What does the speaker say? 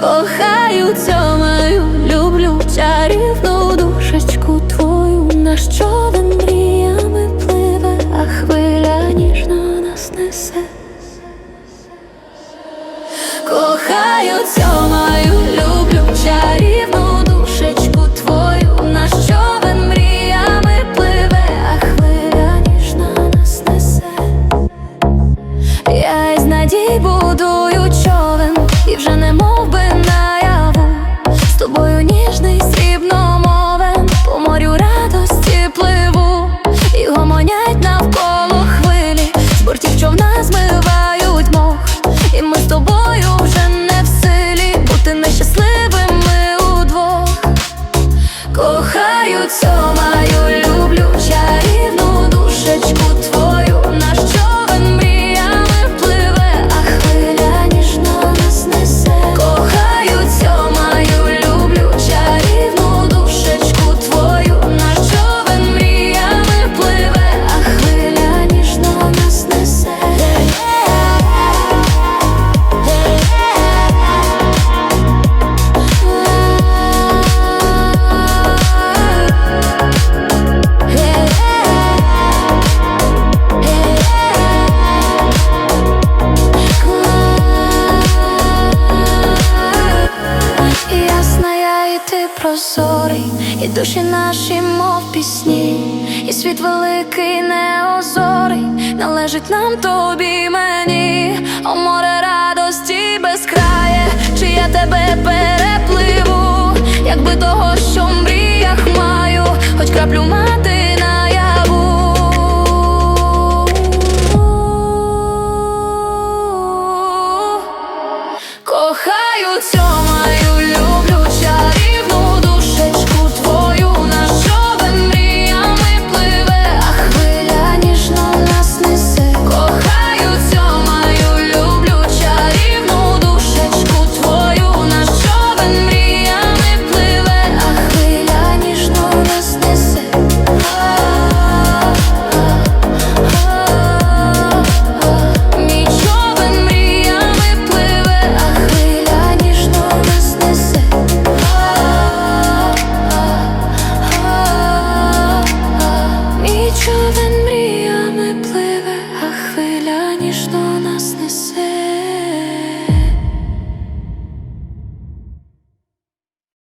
цьомаю, люблю чарівну душечку твою, наш човен мріями пливе, а хвиля ніжно нас несе. Кохаю, цьомаю, люблю чарівну душечку твою, наш човен мріями пливе, а. Я із надій будую човен, і вже не мов би наяву. З тобою ніжний срібномовен, по морю радості пливу, і гомонять навколо хвилі, з бортів човна змивають мох, і ми з тобою вже не в силі. Бути нещасливими удвох. Кохаю, цьомаю, люблю прозорий, і душі наші, мов пісні, і світ великий, неозорий належить нам тобі, мені, о море радості безкрає, чи я тебе перепливу, якби того, що в мріях маю, хоч краплю мати наяву. Кохаю цього sure that